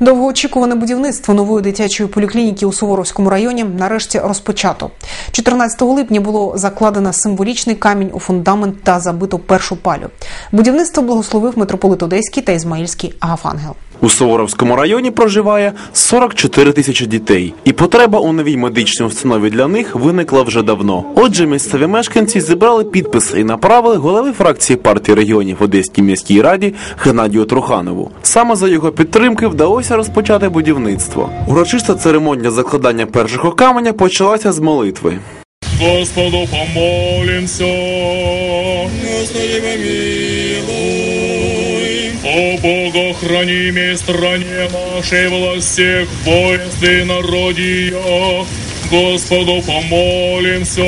Довгоочікуване будівництво нової дитячої поліклініки у Суворовському районі нарешті розпочато. 14 липня було закладено символічний камінь у фундамент та забито першу палю. Будівництво благословив митрополит Одеський та Ізмаїльський Агафангел. У Суворовському районі проживає 44 тисячі дітей, і потреба у новій медичній установі для них виникла вже давно. Отже, місцеві мешканці зібрали підписи і направили голови фракції партії регіонів в Одеській міській раді Геннадію Труханову. Саме за його підтримки вдалося розпочати будівництво. Урочиста церемонія закладання першого каменя почалася з молитви. Господу помолимся. Господи, помилуй. Бога, стране нашей властях, воинств и народе. Господу помолимся.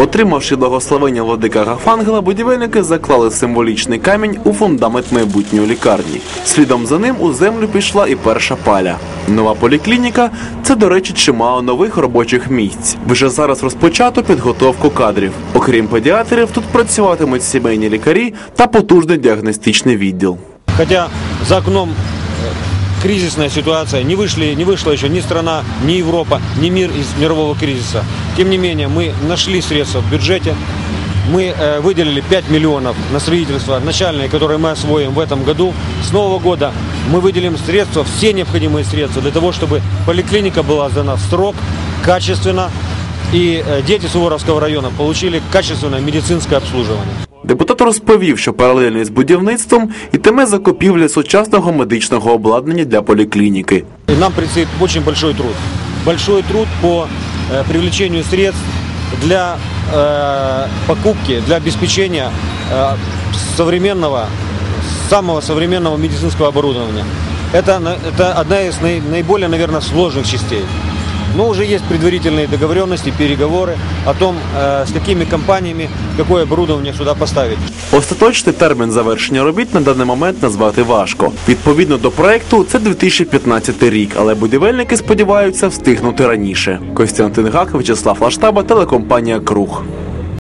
Отримавши благословення владика Гафангела, будівельники заклали символічний камінь у фундамент майбутньої лікарні. Слідом за ним у землю пішла і перша паля. Нова поліклініка це, до речі, чимало нових робочих місць. Вже зараз розпочато підготовку кадрів. Окрім педіатрів, тут працюватимуть сімейні лікарі та потужний діагностичний відділ. Хотя за окном кризисная ситуация, не, вышли, не вышла еще ни страна, ни Европа, ни мир из мирового кризиса. Тем не менее, мы нашли средства в бюджете, мы э, выделили 5 миллионов на строительство начальное, которое мы освоим в этом году. С Нового года мы выделим средства, все необходимые средства для того, чтобы поликлиника была сдана в срок, качественно, и э, дети Суворовского района получили качественное медицинское обслуживание. Депутат розповів, що паралельно із будівництвом ітиме закупівля сучасного медичного обладнання для поліклініки. И нам предстоит очень большой труд. Большой труд по э, привлечению средств для э, покупки, для обеспечения э, современного, самого современного медицинского оборудования. Это, на- это одна из наи- наиболее, наверное, сложных частей. Но уже есть предварительные договоренности, переговоры о том, э, с какими компаниями какое оборудование сюда поставить. Остаточний термін завершення робіт на даний момент назвати важко. Відповідно до проекту, це 2015 рік, але будівельники сподіваються встигнути раніше. Костянтин Гак, Вячеслав Лаштаба, телекомпанія Круг.